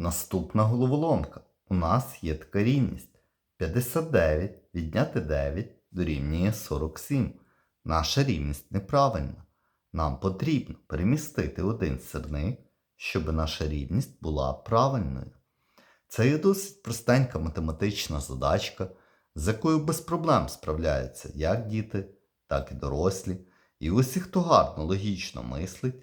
Наступна головоломка. У нас є така рівність. 59 відняти 9 дорівнює 47. Наша рівність неправильна. Нам потрібно перемістити один сирник, щоб наша рівність була правильною. Це є досить простенька математична задачка, з якою без проблем справляються як діти, так і дорослі. І усі, хто гарно логічно мислить,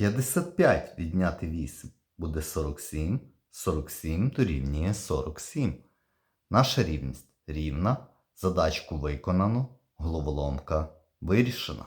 55 відняти 8 буде 47, 47 дорівнює 47. Наша рівність рівна, задачку виконано, головоломка вирішена.